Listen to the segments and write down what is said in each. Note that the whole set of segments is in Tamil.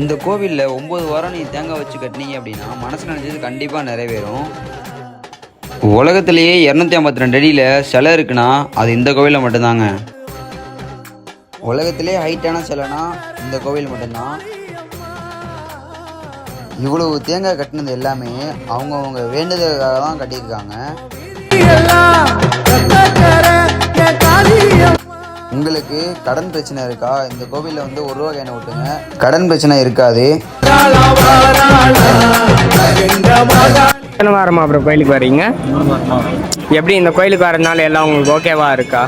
இந்த கோவிலில் ஒம்பது வாரம் நீ தேங்காய் வச்சு கட்டினீங்க அப்படின்னா மனசு நினச்சது கண்டிப்பாக நிறைவேறும். உலகத்திலேயே இரநூத்தி ஐம்பத்தி ரெண்டு அடியில் சிலை இருக்குன்னா அது இந்த கோவிலில் மட்டும்தாங்க. உலகத்திலே ஹைட்டான சிலைனா இந்த கோவில் மட்டும்தான். இவ்வளவு தேங்காய் கட்டினது எல்லாமே அவங்கவுங்க வேண்டுதலுக்காக தான் கட்டியிருக்காங்க உங்களுக்கு கடன் பிரச்சனை இருக்கா? இந்த கோவிலில் வந்து ஒரு ரூபா கைனை விட்டுங்க கடன் பிரச்சனை இருக்காது. எத்தனை வாரமா அப்புறம் கோயிலுக்கு வரீங்க எப்படி இந்த கோயிலுக்கு வரதுனால எல்லாம் உங்களுக்கு ஓகேவா இருக்கா.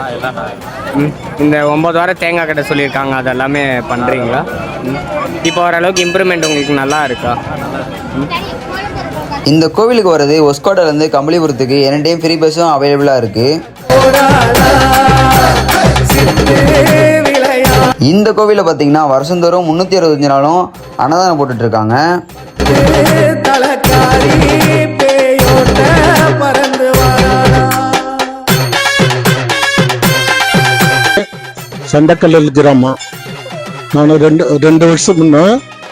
இந்த ஒம்பது வாரம் தேங்காய் கட்ட சொல்லியிருக்காங்க அது எல்லாமே பண்ணுறீங்களா இப்போ ஓரளவுக்கு இம்ப்ரூவ்மெண்ட் உங்களுக்கு நல்லா இருக்கா? இந்த கோவிலுக்கு வர்றது ஒஸ்கோட்டிலேருந்து கம்பளிபுரத்துக்கு எனி டைம் ஃப்ரீ பஸ்ஸும் அவைலபிளாக இருக்குது இந்த கோவிலில் பார்த்தீங்கன்னா வருஷந்தோறும் முந்நூற்றி அறுபத்தஞ்சு நாளும் அன்னதானம் போட்டுட்ருக்காங்க. சண்டக்கல்லல் கிராமம் நான் ரெண்டு ரெண்டு வருஷம் முன்னே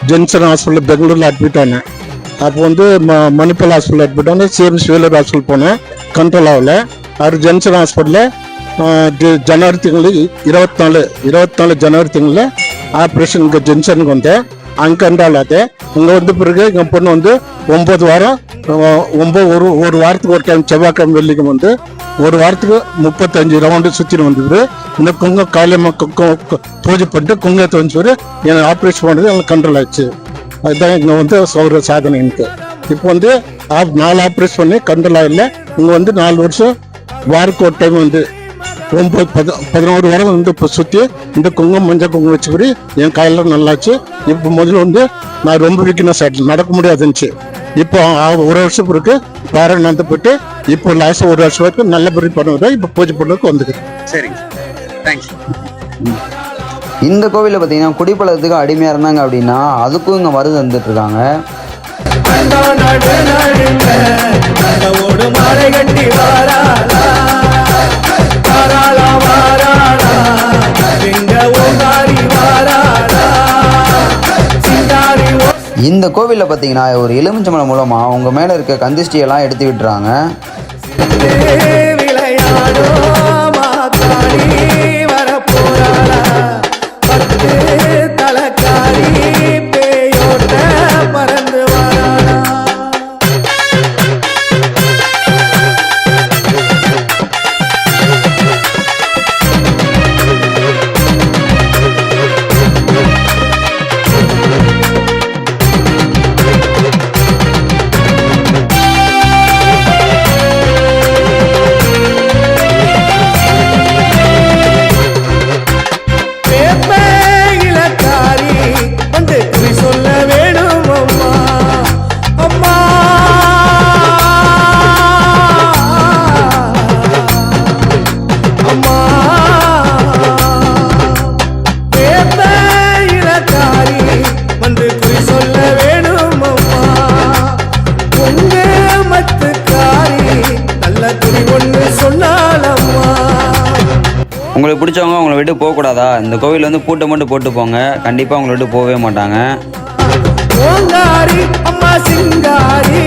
ஜென்சன் ஹாஸ்பிட்டல் பெங்களூரில் அட்மிட் ஆனேன். அப்போ வந்து ம மணிப்பால் ஹாஸ்பிட்டல் அட்மிட் ஆனேன். சேம் சிவிலர் ஹாஸ்பிட்டல் போனேன். கண்ட்ரோல் ஆகலை. அது ஜென்சன் ஹாஸ்பிட்டலில் ஜனவரி ತಿಂಗಳು இருபத்தினாலு இருபத்தினாலு ஜனவரி ತಿಂಗಳು ஆப்ரேஷன் இங்கே ஜென்சனுக்கு வந்தேன் அங்கே கண்டால் அது இங்கே வந்த பிறகு எங்கள் பொண்ணு வந்து ஒம்பது வாரம் அஹ், ஒம்பது ஒரு ஒரு வாரத்துக்கு ஒரு டைம் செவ்வாய்க்கிழமை வெள்ளிக்கிழமை வந்து ஒரு வாரத்துக்கு முப்பத்தஞ்சு ரவுண்டு சுற்றின்னு வந்தது இந்த குங்கம் காலையம்மா பூஜை பண்ணிட்டு குங்கத்தை வந்து எனக்கு ஆப்ரேஷன் பண்ணது எனக்கு கண்ட்ரோல் ஆச்சு அதுதான் இங்கே வந்து ஒரு சாதனை எனக்கு இப்போ வந்து ஆப்- நாலு ஆப்ரேஷன் பண்ணி கண்ட்ரோல் ஆகல இங்கே வந்து நாலு வருஷம் வாரத்துக்கு ஒரு டைம் வந்து ஒம்பது பத பதினோரு வாரம் வந்து இப்போ சுற்றி இந்த குங்குமம் மஞ்சள் குங்குமம் வச்சுபடி என் காயெல்லாம் நல்லாச்சு. இப்போ முதல்ல வந்து நான் ரொம்ப வீக்னஸ் ஆகிட்டு நடக்க முடியாதுன்னுச்சு. இப்போ ஆ- ஒரு வருஷம் பிறகு வேற நடந்து போயிட்டு இப்போ லாஸ்ட் ஒரு வருஷம் வரைக்கும் நல்லபடி பண்ணுறேன் இப்போ பூஜை பண்ணுறதுக்கு வந்துக்கிறேன் சரிங்க தேங்க்ஸ் இந்த கோவிலில் பார்த்தீங்கன்னா குடிப்பழக்கத்துக்கு அடிமையாக இருந்தாங்க அப்படின்னா அதுக்கும் இங்கே மருந்து வந்துட்டு இருக்காங்க. இந்த கோவிலில் பார்த்தீங்கன்னா ஒரு எலுமிச்சம்பழம் மூலமாக அவங்க மேலே இருக்க கந்திஷ்டியெல்லாம் எடுத்து விட்டுறாங்க. உங்க மத்துக்காரி நல்ல குறி ஒன்று சொன்னாலம்மா. உங்களுக்கு பிடிச்சவங்க உங்களை விட்டு போகக்கூடாதா? இந்த கோவில் வந்து பூட்டை மட்டும் போட்டு போங்க. கண்டிப்பாக உங்களை விட்டு போகவே மாட்டாங்க. அம்மா சிங்காரி.